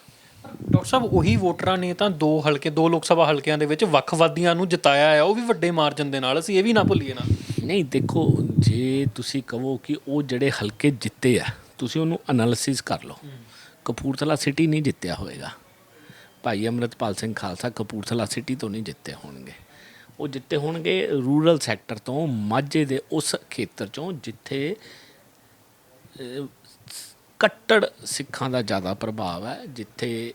ਡਾਕਟਰ ਸਾਹਿਬ ਉਹੀ ਵੋਟਰਾਂ ਨੇ ਤਾਂ ਦੋ ਹਲਕੇ ਦੋ ਲੋਕ ਸਭਾ ਹਲਕਿਆਂ ਦੇ ਵਿੱਚ ਵੱਖਵਾਦੀਆਂ ਨੂੰ ਜਿਤਾਇਆ ਹੈ। ਉਹ ਵੀ ਵੱਡੇ ਮਾਰਜਨ ਦੇ ਨਾਲ। ਅਸੀਂ ਇਹ ਵੀ ਨਾ ਭੁੱਲੀਏ ਨਾ। ਨਹੀਂ ਦੇਖੋ ਜੇ ਤੁਸੀਂ ਕਹੋ ਕਿ ਉਹ ਜਿਹੜੇ ਹਲਕੇ ਜਿੱਤੇ ਆ ਤੁਸੀਂ ਉਹਨੂੰ ਐਨਾਲਿਸਿਸ ਕਰ ਲਓ। ਕਪੂਰਥਲਾ ਸਿਟੀ ਨਹੀਂ ਜਿੱਤਿਆ ਹੋਏਗਾ। ਭਾਈ ਅਮਰਤਪਾਲ ਸਿੰਘ ਖਾਲਸਾ ਕਪੂਰਥਲਾ ਸਿਟੀ ਤੋਂ ਨਹੀਂ ਜਿੱਤੇ ਹੋਣਗੇ। ਉਹ ਜਿੱਤੇ ਹੋਣਗੇ ਰੂਰਲ ਸੈਕਟਰ ਤੋਂ, ਮਾਝੇ ਦੇ ਉਸ ਖੇਤਰ ਚੋਂ, ਜਿੱਥੇ ਕੱਟੜ ਸਿੱਖਾਂ ਦਾ ਜ਼ਿਆਦਾ ਪ੍ਰਭਾਵ ਹੈ, ਜਿੱਥੇ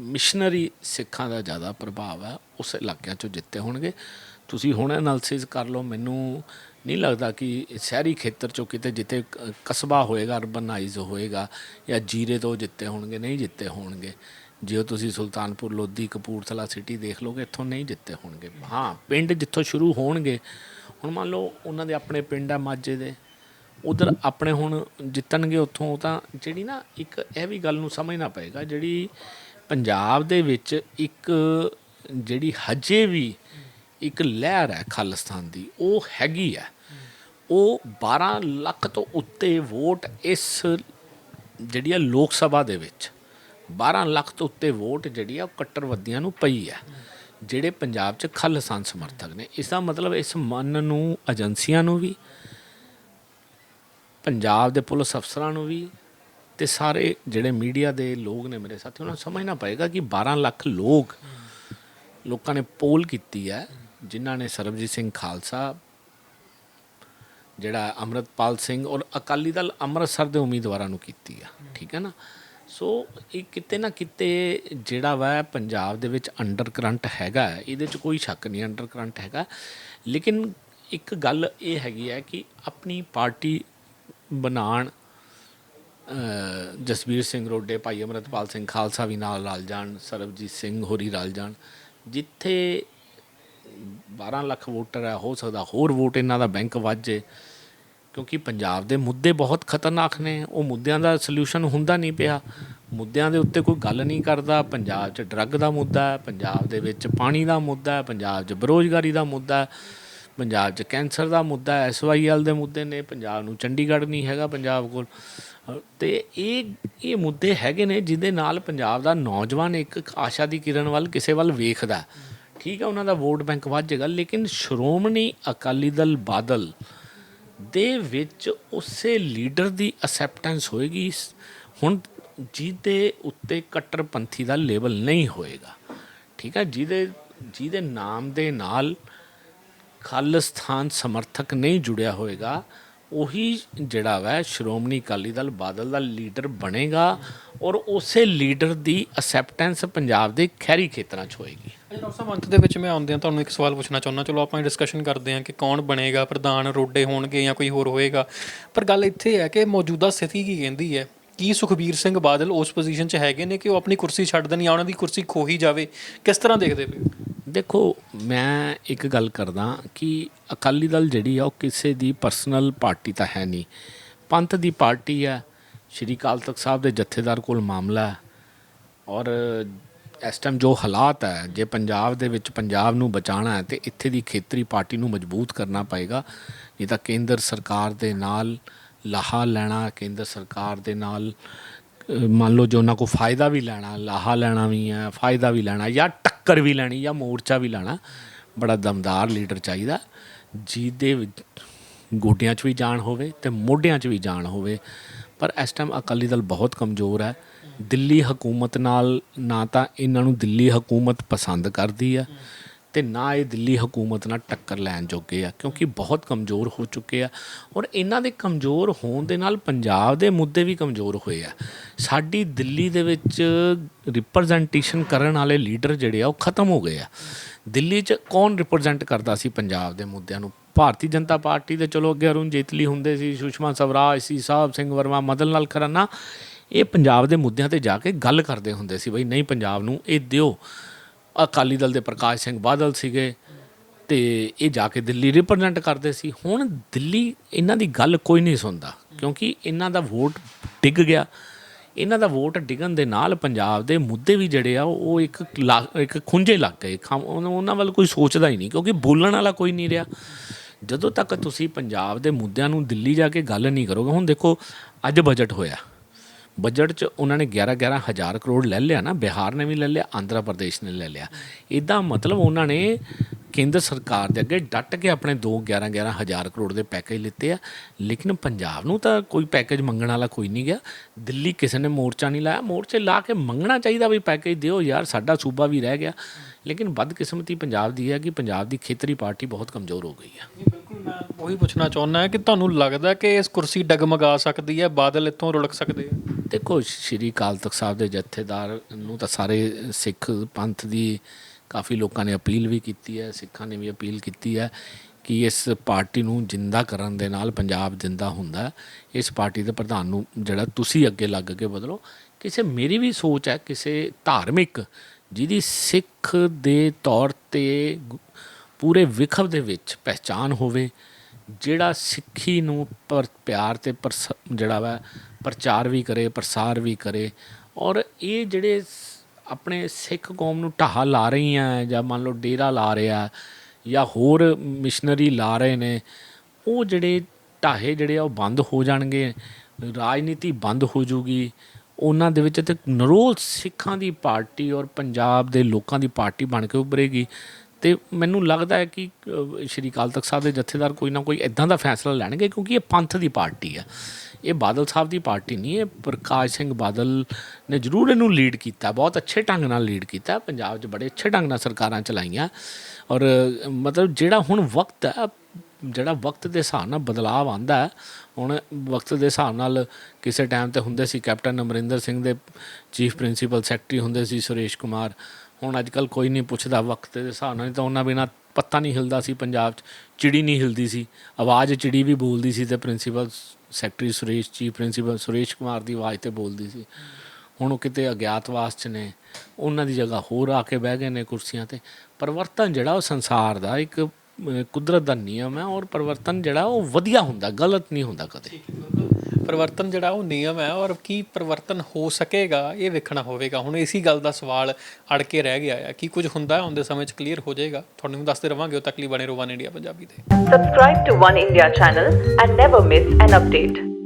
ਮਿਸ਼ਨਰੀ ਸਿੱਖਾਂ ਦਾ ਜ਼ਿਆਦਾ ਪ੍ਰਭਾਵ ਹੈ, ਉਸ ਇਲਾਕਿਆਂ ਚੋਂ ਜਿੱਤੇ ਹੋਣਗੇ। ਤੁਸੀਂ ਹੁਣ ਐਨਾਲਿਸਿਸ ਕਰ ਲਓ, ਮੈਨੂੰ ਨਹੀਂ ਲੱਗਦਾ ਕਿ ਸ਼ਹਿਰੀ ਖੇਤਰ ਚੋਂ ਕਿਤੇ ਜਿੱਥੇ ਕ- ਕਸਬਾ ਹੋਏਗਾ ਅਰਬਨਾਈਜ਼ ਹੋਏਗਾ, ਜਾਂ ਜੀਰੇ ਤੋਂ ਜਿੱਤੇ ਹੋਣਗੇ, ਨਹੀਂ ਜਿੱਤੇ ਹੋਣਗੇ। ਜੇ ਤੁਸੀਂ ਸੁਲਤਾਨਪੁਰ, ਲੋਧੀ, ਕਪੂਰਥਲਾ ਸਿਟੀ ਦੇਖ ਲਓਗੇ, ਇੱਥੋਂ ਨਹੀਂ ਜਿੱਤੇ ਹੋਣਗੇ। ਹਾਂ, ਪਿੰਡ ਜਿੱਥੋਂ ਸ਼ੁਰੂ ਹੋਣਗੇ, ਹੁਣ ਮੰਨ ਲਓ ਉਹਨਾਂ ਦੇ ਆਪਣੇ ਪਿੰਡ ਆ ਮਾਝੇ ਦੇ, ਉਧਰ ਆਪਣੇ ਹੁਣ ਜਿੱਤਣਗੇ ਉੱਥੋਂ ਤਾਂ ਜਿਹੜੀ ਨਾ ਇੱਕ ਇਹ ਵੀ ਗੱਲ ਨੂੰ ਸਮਝਣਾ ਪਏਗਾ, ਜਿਹੜੀ ਪੰਜਾਬ ਦੇ ਵਿੱਚ ਇੱਕ ਜਿਹੜੀ ਹਜੇ ਵੀ ਇੱਕ ਲਹਿਰ ਹੈ ਖਾਲਿਸਤਾਨ ਦੀ, ਉਹ ਹੈਗੀ ਹੈ। ਉਹ 12 ਲੱਖ ਤੋਂ ਉੱਤੇ ਵੋਟ ਇਸ ਜਿਹੜੀ ਆ ਲੋਕ ਸਭਾ ਦੇ ਵਿੱਚ 12 ਲੱਖ ਤੋਂ ਉੱਤੇ ਵੋਟ ਜਿਹੜੀ ਆ ਉਹ ਕੱਟਰਵਾਦੀਆਂ ਨੂੰ ਪਈ ਹੈ, ਜਿਹੜੇ ਪੰਜਾਬ 'ਚ ਖਾਲਿਸਤਾਨ ਸਮਰਥਕ ਨੇ। ਇਸ ਦਾ ਮਤਲਬ ਇਸ ਮਨ ਨੂੰ, ਏਜੰਸੀਆਂ ਨੂੰ ਵੀ, ਪੰਜਾਬ ਦੇ ਪੁਲਿਸ ਅਫਸਰਾਂ ਨੂੰ ਵੀ, ਤੇ ਸਾਰੇ ਜਿਹੜੇ ਮੀਡੀਆ ਦੇ ਲੋਕ ਨੇ ਮੇਰੇ ਸਾਥੀ ਉਹਨਾਂ ਨੂੰ ਸਮਝਣਾ ਪਏਗਾ ਕਿ 12 ਲੱਖ ਲੋਕ ਲੋਕਾਂ ਨੇ ਪੋਲ ਕੀਤੀ ਹੈ। ਜਿਨ੍ਹਾਂ ਨੇ ਸਰਬਜੀਤ ਸਿੰਘ ਖਾਲਸਾ ਜਿਹੜਾ ਅਮਰਤਪਾਲ ਸਿੰਘ ਔਰ ਅਕਾਲੀ ਦਲ ਅੰਮ੍ਰਿਤਸਰ ਦੇ ਉਮੀਦਵਾਰਾਂ ਨੂੰ ਕੀਤੀ ਆ ਠੀਕ ਹੈ ਨਾ? ਸੋ ਇਹ ਕਿਤੇ ਨਾ ਕਿਤੇ ਜਿਹੜਾ ਵਾ ਪੰਜਾਬ ਦੇ ਵਿੱਚ ਅੰਡਰ ਕਰੰਟ ਹੈਗਾ ਇਹਦੇ 'ਚ ਕੋਈ ਸ਼ੱਕ ਨਹੀਂ ਅੰਡਰ ਕਰੰਟ ਹੈਗਾ। ਲੇਕਿਨ ਇੱਕ ਗੱਲ ਇਹ ਹੈਗੀ ਹੈ ਕਿ ਆਪਣੀ ਪਾਰਟੀ ਬਣਾਉਣ ਅ, ਜਸਵੀਰ ਸਿੰਘ ਰੋਡੇ ਭਾਈ ਅਮਰਤਪਾਲ ਸਿੰਘ ਖਾਲਸਾ ਵੀ ਨਾਲ ਰਲ ਜਾਣ ਸਰਬਜੀਤ ਸਿੰਘ ਹੋਰੀ ਰਲ ਜਾਣ ਜਿੱਥੇ 12 ਲੱਖ ਵੋਟਰ ਹੈ ਹੋ ਸਕਦਾ ਹੋਰ ਵੋਟ ਇਹਨਾਂ ਦਾ ਬੈਂਕ ਵੱਧ ਕਿਉਂਕਿ ਪੰਜਾਬ ਦੇ ਮੁੱਦੇ ਬਹੁਤ ਖਤਰਨਾਕ ਨੇ। ਉਹ ਮੁੱਦਿਆਂ ਦਾ ਸੋਲੂਸ਼ਨ ਹੁੰਦਾ ਨਹੀਂ ਪਿਆ। ਮੁੱਦਿਆਂ ਦੇ ਉੱਤੇ ਕੋਈ ਗੱਲ ਨਹੀਂ ਕਰਦਾ। ਪੰਜਾਬ 'ਚ ਡਰੱਗ ਦਾ ਮੁੱਦਾ ਹੈ ਪੰਜਾਬ ਦੇ ਵਿੱਚ ਪਾਣੀ ਦਾ ਮੁੱਦਾ ਹੈ ਪੰਜਾਬ 'ਚ ਬੇਰੁਜ਼ਗਾਰੀ ਦਾ ਮੁੱਦਾ ਹੈ ਪੰਜਾਬ 'ਚ ਕੈਂਸਰ ਦਾ ਮੁੱਦਾ ਹੈ ਐਸਵਾਈਐਲ ਦੇ ਮੁੱਦੇ ਨੇ ਪੰਜਾਬ ਨੂੰ ਚੰਡੀਗੜ੍ਹ ਨਹੀਂ ਹੈਗਾ ਪੰਜਾਬ ਕੋਲ। ਅ, ਤੇ ਇਹ ਇਹ ਮੁੱਦੇ ਹੈਗੇ ਨੇ ਜਿਹਦੇ ਨਾਲ ਪੰਜਾਬ ਦਾ ਨੌਜਵਾਨ ਇੱਕ ਆਸ਼ਾ ਦੀ ਕਿਰਨ ਵੱਲ ਕਿਸੇ ਵੱਲ ਵੇਖਦਾ ਹੈ। ਠੀਕ ਹੈ ਉਹਨਾਂ ਦਾ ਵੋਟ ਬੈਂਕ ਵੱਧ ਜਾਏਗਾ, ਲੇਕਿਨ ਸ਼੍ਰੋਮਣੀ ਅਕਾਲੀ ਦਲ ਬਾਦਲ ਦੇ ਵਿੱਚ ਉਸੇ ਲੀਡਰ ਦੀ ਅਸੈਪਟੈਂਸ ਹੋਏਗੀ। ਹੁਣ ਜਿਹਦੇ ਉੱਤੇ ਕੱਟਰਪੰਥੀ ਦਾ ਲੇਬਲ ਨਹੀਂ ਹੋਏਗਾ, ਠੀਕ ਆ, ਜਿਹਦੇ ਜਿਹਦੇ ਨਾਮ ਦੇ ਨਾਲ ਖਾਲਿਸਤਾਨ ਸਮਰਥਕ ਨਹੀਂ ਜੁੜਿਆ ਹੋਏਗਾ ਉਹੀ ਜਿਹੜਾ ਵਾ, ਸ਼੍ਰੋਮਣੀ ਅਕਾਲੀ ਦਲ ਬਾਦਲ ਦਾ ਲੀਡਰ ਬਣੇਗਾ ਔਰ ਉਸੇ ਲੀਡਰ ਦੀ ਅਸੈਪਟੈਂਸ ਪੰਜਾਬ ਦੇ ਖੈਰੀ ਖੇਤਰਾਂ 'ਚ ਹੋਏਗੀ। ਡਾਕਟਰ ਸਾਹਿਬ, ਅੰਤ ਦੇ ਵਿੱਚ ਮੈਂ ਆਉਂਦਿਆਂ ਤੁਹਾਨੂੰ ਇੱਕ ਸਵਾਲ ਪੁੱਛਣਾ ਚਾਹੁੰਦਾ, ਚਲੋ ਆਪਾਂ ਡਿਸਕਸ਼ਨ ਕਰਦੇ ਹਾਂ ਕਿ ਕੌਣ ਬਣੇਗਾ, ਪ੍ਰਧਾਨ ਰੋਡੇ ਹੋਣਗੇ ਜਾਂ ਕੋਈ ਹੋਰ ਹੋਏਗਾ, ਪਰ ਗੱਲ ਇੱਥੇ ਹੈ ਕਿ ਮੌਜੂਦਾ ਸਥਿਤੀ ਕੀ ਕਹਿੰਦੀ ਹੈ? ਕੀ ਸੁਖਬੀਰ ਸਿੰਘ ਬਾਦਲ ਉਸ ਪੋਜੀਸ਼ਨ 'ਚ ਹੈਗੇ ਨੇ ਕਿ ਉਹ ਆਪਣੀ ਕੁਰਸੀ ਛੱਡ ਦੇਣ ਜਾਂ ਉਹਨਾਂ ਦੀ ਕੁਰਸੀ ਖੋਹੀ ਜਾਵੇ? ਕਿਸ ਤਰ੍ਹਾਂ ਦੇਖਦੇ ਪਏ ਦੇਖੋ, ਮੈਂ ਇੱਕ ਗੱਲ ਕਰਦਾ ਕਿ ਅਕਾਲੀ ਦਲ ਜਿਹੜੀ ਆ, ਉਹ ਕਿਸੇ ਦੀ ਪਰਸਨਲ ਪਾਰਟੀ ਤਾਂ ਹੈ ਨਹੀਂ। ਪੰਥ ਦੀ ਪਾਰਟੀ ਹੈ ਸ਼੍ਰੀ ਅਕਾਲ ਤਖਤ ਸਾਹਿਬ ਦੇ ਜਥੇਦਾਰ ਕੋਲ ਮਾਮਲਾ ਹੈ। ਔਰ ਇਸ ਟਾਈਮ ਜੋ ਹਾਲਾਤ ਹੈ, ਜੇ ਪੰਜਾਬ ਦੇ ਵਿੱਚ ਪੰਜਾਬ ਨੂੰ ਬਚਾਉਣਾ ਹੈ, ਤੇ ਇੱਥੇ ਦੀ ਖੇਤਰੀ ਪਾਰਟੀ ਨੂੰ ਮਜ਼ਬੂਤ ਕਰਨਾ ਪਏਗਾ। ਨਹੀਂ ਤਾਂ ਕੇਂਦਰ ਸਰਕਾਰ ਦੇ ਨਾਲ ਲਾਹਾ ਲੈਣਾ, ਕੇਂਦਰ ਸਰਕਾਰ ਦੇ ਨਾਲ ਮੰਨ ਲਓ ਜੋ ਉਹਨਾਂ ਕੋ ਫਾਇਦਾ ਵੀ ਲੈਣਾ, ਲਾਹਾ ਲੈਣਾ ਵੀ ਹੈ, ਫਾਇਦਾ ਵੀ ਲੈਣਾ, ਜਾਂ ਟੱਕਰ ਵੀ ਲੈਣੀ, ਜਾਂ ਮੋਰਚਾ ਵੀ ਲੈਣਾ, ਬੜਾ ਦਮਦਾਰ ਲੀਡਰ ਚਾਹੀਦਾ, ਜਿਹਦੇ ਵਿੱਚ ਗੋਡਿਆਂ 'ਚ ਵੀ ਜਾਣ ਹੋਵੇ ਤੇ ਮੋਢਿਆਂ 'ਚ ਵੀ ਜਾਣ ਹੋਵੇ। ਪਰ ਇਸ ਟਾਈਮ ਅਕਾਲੀ ਦਲ ਬਹੁਤ ਕਮਜ਼ੋਰ ਹੈ। ਦਿੱਲੀ ਹਕੂਮਤ ਨਾਲ ਨਾ ਤਾਂ ਇਹਨਾਂ ਨੂੰ ਦਿੱਲੀ ਹਕੂਮਤ ਪਸੰਦ ਕਰਦੀ ਆ ਤੇ ਨਾ ਇਹ ਦਿੱਲੀ ਹਕੂਮਤ ਨਾਲ ਟੱਕਰ ਲੈਣ ਜੋਗੇ ਆ, ਕਿਉਂਕਿ ਬਹੁਤ ਕਮਜ਼ੋਰ ਹੋ ਚੁੱਕੇ ਆ। ਔਰ ਇਹਨਾਂ ਦੇ ਕਮਜ਼ੋਰ ਹੋਣ ਦੇ ਨਾਲ ਪੰਜਾਬ ਦੇ ਮੁੱਦੇ ਵੀ ਕਮਜ਼ੋਰ ਹੋਏ ਆ। ਸਾਡੀ ਦਿੱਲੀ ਦੇ ਵਿੱਚ ਰਿਪਰੈਜ਼ੈਂਟੇਸ਼ਨ ਕਰਨ ਵਾਲੇ ਲੀਡਰ ਜਿਹੜੇ ਆ, ਉਹ ਖਤਮ ਹੋ ਗਏ ਆ। ਦਿੱਲੀ 'ਚ ਕੌਣ ਰਿਪਰੈਜ਼ੈਂਟ ਕਰਦਾ ਸੀ ਪੰਜਾਬ ਦੇ ਮੁੱਦਿਆਂ ਨੂੰ? ਭਾਰਤੀ ਜਨਤਾ ਪਾਰਟੀ ਦੇ ਚਲੋ ਅੱਗੇ ਅਰੁਣ ਜੇਤਲੀ ਹੁੰਦੇ ਸੀ, ਸੁਸ਼ਮਾ ਸਵਰਾਜ ਸੀ, ਸਾਹਿਬ ਸਿੰਘ ਵਰਮਾ, ਮਦਨ ਲਾਲ ਖਰਾਨਾ। ਇਹ ਪੰਜਾਬ ਦੇ ਮੁੱਦਿਆਂ ਤੇ ਜਾ ਕੇ ਗੱਲ ਕਰਦੇ ਹੁੰਦੇ ਸੀ, ਬਈ ਨਹੀਂ ਪੰਜਾਬ ਨੂੰ ਇਹ ਦਿਓ। ਅਕਾਲੀ ਦਲ ਦੇ ਪ੍ਰਕਾਸ਼ ਸਿੰਘ ਬਾਦਲ ਸੀਗੇ ਤੇ ਇਹ ਜਾ ਕੇ ਦਿੱਲੀ ਰਿਪਰੈਜ਼ੈਂਟ ਕਰਦੇ ਸੀ। ਹੁਣ ਦਿੱਲੀ ਇਹਨਾਂ ਦੀ ਗੱਲ ਕੋਈ ਨਹੀਂ ਸੁਣਦਾ, ਕਿਉਂਕਿ ਇਹਨਾਂ ਦਾ ਵੋਟ ਡਿੱਗ ਗਿਆ। ਇਹਨਾਂ ਦਾ ਵੋਟ ਡਿੱਗਣ ਦੇ ਨਾਲ ਪੰਜਾਬ ਦੇ ਮੁੱਦੇ ਵੀ ਜਿਹੜੇ ਆ, ਉਹ ਇੱਕ ਲਾ- ਇੱਕ ਖੁੰਝੇ ਲੱਗ ਗਏ। ਉਹਨਾਂ ਵੱਲ ਕੋਈ ਸੋਚਦਾ ਹੀ ਨਹੀਂ, ਕਿਉਂਕਿ ਬੋਲਣ ਵਾਲਾ ਕੋਈ ਨਹੀਂ ਰਿਹਾ। ਜਦੋਂ ਤੱਕ ਤੁਸੀਂ ਪੰਜਾਬ ਦੇ ਮੁੱਦਿਆਂ ਨੂੰ ਦਿੱਲੀ ਜਾ ਕੇ ਗੱਲ ਨਹੀਂ ਕਰੋਗੇ, ਹੁਣ ਦੇਖੋ ਅੱਜ ਬਜਟ ਹੋਇਆ। ਬਜਟ 'ਚ ਉਹਨਾਂ ਨੇ 11 11 ਹਜ਼ਾਰ ਕਰੋੜ ਲੈ ਲਿਆ ਨਾ, ਬਿਹਾਰ ਨੇ ਵੀ ਲੈ ਲਿਆ, ਆਂਧਰਾ ਪ੍ਰਦੇਸ਼ ਨੇ ਲੈ ਲਿਆ। ਇਹਦਾ ਮਤਲਬ ਉਹਨਾਂ ਨੇ ਕੇਂਦਰ ਸਰਕਾਰ ਦੇ ਅੱਗੇ ਡਟ ਕੇ ਆਪਣੇ 2 11 11 ਹਜ਼ਾਰ ਕਰੋੜ ਦੇ ਪੈਕੇਜ ਲਿੱਤੇ ਆ। ਲੇਕਿਨ ਪੰਜਾਬ ਨੂੰ ਤਾਂ ਕੋਈ ਪੈਕੇਜ ਮੰਗਣ ਵਾਲਾ ਕੋਈ ਨਹੀਂ ਗਿਆ। ਦਿੱਲੀ ਕਿਸੇ ਨੇ ਮੋਰਚਾ ਨਹੀਂ ਲਾਇਆ। ਮੋਰਚੇ ਲਾ ਕੇ ਮੰਗਣਾ ਚਾਹੀਦਾ ਵੀ ਪੈਕੇਜ ਦਿਓ। ਯਾਰ ਸਾਡਾ ਸੂਬਾ ਵੀ ਰਹਿ ਗਿਆ। ਲੇਕਿਨ ਬਦਕਿਸਮਤੀ ਪੰਜਾਬ ਦੀ ਹੈ ਕਿ ਪੰਜਾਬ ਦੀ ਖੇਤਰੀ ਪਾਰਟੀ ਬਹੁਤ ਕਮਜ਼ੋਰ ਹੋ ਗਈ ਹੈ। ਬਿਲਕੁਲ ਮੈਂ ਉਹੀ ਪੁੱਛਣਾ ਚਾਹੁੰਦਾ ਕਿ ਤੁਹਾਨੂੰ ਲੱਗਦਾ ਕਿ ਇਸ ਕੁਰਸੀ ਡਗਮਗਾ ਸਕਦੀ ਹੈ ਬਾਦਲ ਇੱਥੋਂ ਰੁੜਕ ਸਕਦੇ ਆ? ਦੇਖੋ ਸ਼੍ਰੀ ਅਕਾਲ ਤਖਤ ਸਾਹਿਬ ਦੇ ਜਥੇਦਾਰ ਨੂੰ ਤਾਂ ਸਾਰੇ ਸਿੱਖ ਪੰਥ ਦੀ ਕਾਫੀ ਲੋਕਾਂ ਨੇ ਅਪੀਲ ਵੀ ਕੀਤੀ ਹੈ ਸਿੱਖਾਂ ਨੇ ਵੀ ਅਪੀਲ ਕੀਤੀ ਹੈ ਕਿ ਇਸ ਪਾਰਟੀ ਨੂੰ ਜਿੰਦਾ ਕਰਨ ਦੇ ਨਾਲ ਪੰਜਾਬ ਜਿੰਦਾ ਹੁੰਦਾ ਹੈ। ਇਸ ਪਾਰਟੀ ਦੇ ਪ੍ਰਧਾਨ ਨੂੰ ਜਿਹੜਾ ਤੁਸੀਂ ਅੱਗੇ ਲੱਗ ਕੇ ਬਦਲੋ। ਕਿਸੇ ਮੇਰੀ ਵੀ ਸੋਚ ਹੈ ਕਿਸੇ ਧਾਰਮਿਕ ਜਿਹਦੀ ਸਿੱਖ ਦੇ ਤੌਰ ਤੇ ਗੁ- ਪੂਰੇ ਵਿਖਵ ਦੇ ਵਿੱਚ ਪਹਿਚਾਨ ਹੋਵੇ, ਜਿਹੜਾ ਸਿੱਖੀ ਨੂੰ ਪਰ ਪਿਆਰ ਤੇ ਪ੍ਰਸ- ਜਿਹੜਾ ਵਾ, ਪ੍ਰਚਾਰ ਵੀ ਕਰੇ, ਪ੍ਰਸਾਰ ਵੀ ਕਰੇ, ਔਰ ਇਹ ਜਿਹੜੇ ਆਪਣੇ ਸਿੱਖ ਕੌਮ ਨੂੰ ਢਾਹ ਲਾ ਰਹੀਆਂ, ਜਾਂ ਮੰਨ ਲਓ ਡੇਰਾ ਲਾ ਰਿਹਾ, ਜਾਂ ਹੋਰ ਮਿਸ਼ਨਰੀ ਲਾ ਰਹੇ ਨੇ, ਉਹ ਜਿਹੜੇ ਢਾਹੇ ਜਿਹੜੇ ਆ ਉਹ ਬੰਦ ਹੋ ਜਾਣਗੇ, ਰਾਜਨੀਤੀ ਬੰਦ ਹੋ ਜੂਗੀ ਉਹਨਾਂ ਦੇ ਵਿੱਚ ਤੇ ਨਰੋਲ ਸਿੱਖਾਂ ਦੀ ਪਾਰਟੀ ਔਰ ਪੰਜਾਬ ਦੇ ਲੋਕਾਂ ਦੀ ਪਾਰਟੀ ਬਣ ਕੇ ਉੱਭਰੇਗੀ। ਤੇ ਮੈਨੂੰ ਲੱਗਦਾ ਹੈ ਕਿ ਸ਼੍ਰੀ ਅਕਾਲ ਤਖਤ ਸਾਹਿਬ ਦੇ ਜਥੇਦਾਰ ਕੋਈ ਨਾ ਕੋਈ ਇਦਾਂ ਦਾ ਫੈਸਲਾ ਲੈਣਗੇ ਕਿਉਂਕਿ ਇਹ ਪੰਥ ਦੀ ਪਾਰਟੀ ਆ। ਇਹ ਬਾਦਲ ਸਾਹਿਬ ਦੀ ਪਾਰਟੀ ਨਹੀਂ, ਇਹ ਪ੍ਰਕਾਸ਼ ਸਿੰਘ ਬਾਦਲ ਨੇ ਜ਼ਰੂਰ ਇਹਨੂੰ ਲੀਡ ਕੀਤਾ, ਬਹੁਤ ਅੱਛੇ ਢੰਗ ਨਾਲ ਲੀਡ ਕੀਤਾ। ਪੰਜਾਬ 'ਚ ਬੜੇ ਅੱਛੇ ਢੰਗ ਨਾਲ ਸਰਕਾਰਾਂ ਚਲਾਈਆਂ। ਔਰ, ਮਤਲਬ ਜਿਹੜਾ ਹੁਣ ਵਕਤ ਹੈ ਜਿਹੜਾ ਵਕਤ ਦੇ ਹਿਸਾਬ ਨਾਲ ਬਦਲਾਅ ਆਂਦਾ ਹੁਣ ਵਕਤ ਦੇ ਹਿਸਾਬ ਨਾਲ ਕਿਸੇ ਟਾਈਮ ਤੇ ਹੁੰਦੇ ਸੀ ਕੈਪਟਨ ਅਮਰਿੰਦਰ ਸਿੰਘ ਦੇ ਚੀਫ ਪ੍ਰਿੰਸੀਪਲ ਸੈਕਟਰੀ ਹੁੰਦੇ ਸੀ ਸੁਰੇਸ਼ ਕੁਮਾਰ। ਹੁਣ ਅੱਜ ਕੱਲ ਕੋਈ ਨਹੀਂ ਪੁੱਛਦਾ ਵਕਤ ਦੇ ਹਿਸਾਬ ਨਾਲ ਤਾਂ ਉਹਨਾਂ ਬਿਨਾ ਪੱਤਾ ਨਹੀਂ ਹਿਲਦਾ ਸੀ, ਪੰਜਾਬ 'ਚ ਚਿੜੀ ਨਹੀਂ ਹਿਲਦੀ ਸੀ। ਆਵਾਜ਼ ਚਿੜੀ ਵੀ ਬੋਲਦੀ ਸੀ ਤੇ principal secretary Suresh chief principal Suresh Kumar ਦੀ ਆਵਾਜ਼ ਤੇ ਬੋਲਦੀ ਸੀ। ਹੁਣ ਉਹ ਕਿਤੇ ਅਗਿਆਤਵਾਸ 'ਚ ਨੇ, ਉਹਨਾਂ ਦੀ ਜਗ੍ਹਾ ਹੋਰ ਆ ਕੇ ਬਹਿ ਗਏ ਨੇ ਕੁਰਸੀਆਂ ਤੇ। ਪਰਿਵਰਤਨ ਜਿਹੜਾ ਉਹ ਸੰਸਾਰ ਦਾ ਇੱਕ ਕੁਦਰਤ ਦਾ ਨਿਯਮ ਹੈ ਔਰ ਪਰਿਵਰਤਨ ਜਿਹੜਾ ਉਹ ਵਧੀਆ ਹੁੰਦਾ ਗਲਤ ਨਹੀਂ ਹੁੰਦਾ ਕਦੇ। ਪਰਿਵਰਤਨ ਜਿਹੜਾ ਉਹ ਨਿਯਮ ਹੈ ਔਰ ਕੀ ਪਰਿਵਰਤਨ ਹੋ ਸਕੇਗਾ ਇਹ ਵੇਖਣਾ ਹੋਵੇਗਾ। ਹੁਣ ਇਸੀ ਗੱਲ ਦਾ ਸਵਾਲ ਅੜ ਕੇ ਰਹਿ ਗਿਆ ਹੈ। ਕੀ ਕੁਝ ਹੁੰਦਾ ਹੈ ਆਉਂਦੇ ਸਮੇਂ 'ਚ ਕਲੀਅਰ ਹੋ ਜਾਏਗਾ। ਤੁਹਾਨੂੰ ਦੱਸਦੇ ਰਵਾਂਗੇ ਉਹ ਤੱਕ ਲਈ ਬਣੇ ਰਹੋ ਵਨ ਇੰਡੀਆ ਪੰਜਾਬੀ ਤੇ। Subscribe to One India channel and never miss an update.